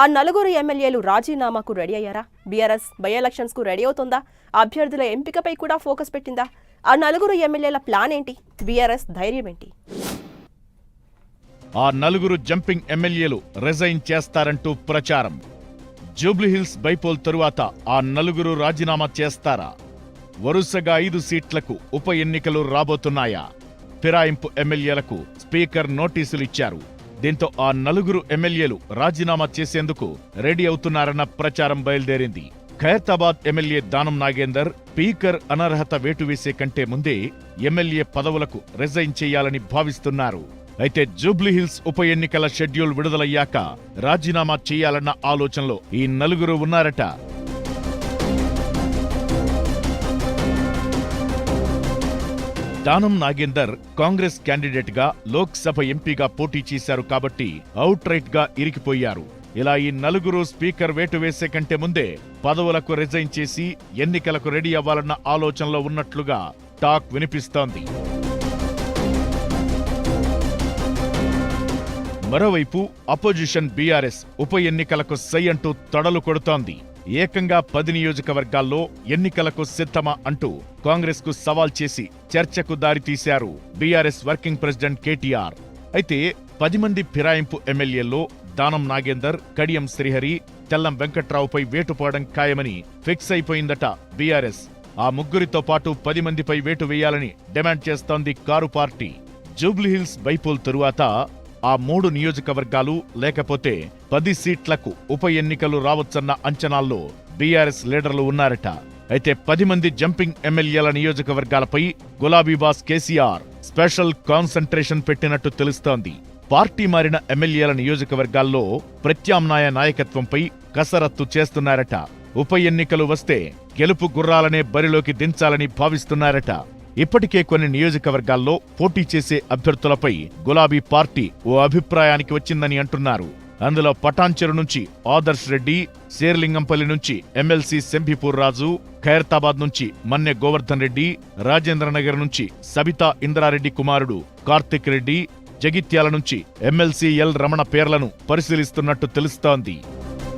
ఆ నలుగురు ఎమ్మెల్యేలు రాజీనామాకు రెడీ అయ్యారా? బీఆర్ఎస్ బై ఎలక్షన్స్కు రెడీ అవుతుందా? అభ్యర్థుల ఎంపికపై కూడా ఫోకస్ పెట్టిందా? ఆ నలుగురు ఎమ్మెల్యేల ప్లాన్ ఏంటి? బీఆర్ఎస్ ధైర్యం ఏంటి? ఆ నలుగురు జంపింగ్ ఎమ్మెల్యేలు రిజైన్ చేస్తారంటూ ప్రచారం. జూబ్లీహిల్స్ బైపోల్ తరువాత ఆ నలుగురు రాజీనామా చేస్తారా? వరుసగా ఐదు సీట్లకు ఉప ఎన్నికలు రాబోతున్నాయా? ఫిరాయింపు ఎమ్మెల్యేలకు స్పీకర్ నోటీసులు ఇచ్చారు. దీంతో ఆ నలుగురు ఎమ్మెల్యేలు రాజీనామా చేసేందుకు రెడీ అవుతున్నారన్న ప్రచారం బయలుదేరింది. ఖైరతాబాద్ ఎమ్మెల్యే దానం నాగేందర్ స్పీకర్ అనర్హత వేటు వేసే కంటే ముందే ఎమ్మెల్యే పదవులకు రిజైన్ చేయాలని భావిస్తున్నారు. అయితే జూబ్లీహిల్స్ ఉప ఎన్నికల షెడ్యూల్ విడుదలయ్యాక రాజీనామా చేయాలన్న ఆలోచనలో ఈ నలుగురు ఉన్నారట. దానం నాగేందర్ కాంగ్రెస్ క్యాండిడేట్గా లోక్సభ ఎంపీగా పోటీ చేశారు కాబట్టి అవుట్ రైట్గా ఇరికిపోయారు. ఇలా ఈ నలుగురు స్పీకర్ వేటు వేసే కంటే ముందే పదవులకు రిజైన్ చేసి ఎన్నికలకు రెడీ అవ్వాలన్న ఆలోచనలో ఉన్నట్లుగా టాక్ వినిపిస్తోంది. మరోవైపు అపోజిషన్ బీఆర్ఎస్ ఉప ఎన్నికలకు సై అంటూ తడలు కొడుతోంది. ఏకంగా పది నియోజకవర్గాల్లో ఎన్నికలకు సిద్ధమా అంటూ కాంగ్రెస్కు సవాల్ చేసి చర్చకు దారితీశారు బీఆర్ఎస్ వర్కింగ్ ప్రెసిడెంట్ కేటీఆర్. అయితే పది మంది ఫిరాయింపు ఎమ్మెల్యేల్లో దానం నాగేందర్ కడియం శ్రీహరి తెల్లం వెంకట్రావుపై వేటు పోవడం ఖాయమని ఫిక్స్ అయిపోయిందట బీఆర్ఎస్. ఆ ముగ్గురితో పాటు పది మందిపై వేటు వేయాలని డిమాండ్ చేస్తోంది కారు పార్టీ. జూబ్లీహిల్స్ బైపోల్ తరువాత ఆ మూడు నియోజకవర్గాలు లేకపోతే పది సీట్లకు ఉప ఎన్నికలు రావచ్చన్న అంచనాల్లో బీఆర్ఎస్ లీడర్లు ఉన్నారట. అయితే పది మంది జంపింగ్ ఎమ్మెల్యేల నియోజకవర్గాలపై గులాబీబాస్ కేసీఆర్ స్పెషల్ కాన్సంట్రేషన్ పెట్టినట్టు తెలుస్తోంది. పార్టీ మారిన ఎమ్మెల్యేల నియోజకవర్గాల్లో ప్రత్యామ్నాయ నాయకత్వంపై కసరత్తు చేస్తున్నారట. ఉప ఎన్నికలు వస్తే గెలుపు గుర్రాలనే బరిలోకి దించాలని భావిస్తున్నారట. ఇప్పటికే కొన్ని నియోజకవర్గాల్లో పోటీ చేసే అభ్యర్థులపై గులాబీ పార్టీ ఓ అభిప్రాయానికి వచ్చిందని అంటున్నారు. అందులో పటాన్చెరు నుంచి ఆదర్శ్ రెడ్డి శేర్లింగంపల్లి నుంచి ఎమ్మెల్సీ సెంభిపూర్ రాజు ఖైరతాబాద్ నుంచి మన్నె గోవర్ధన్ రెడ్డి రాజేంద్రనగర్ నుంచి సబితా ఇంద్రారెడ్డి కుమారుడు కార్తిక్ రెడ్డి జగిత్యాల నుంచి ఎమ్మెల్సీ ఎల్ రమణ పేర్లను పరిశీలిస్తున్నట్టు తెలుస్తోంది.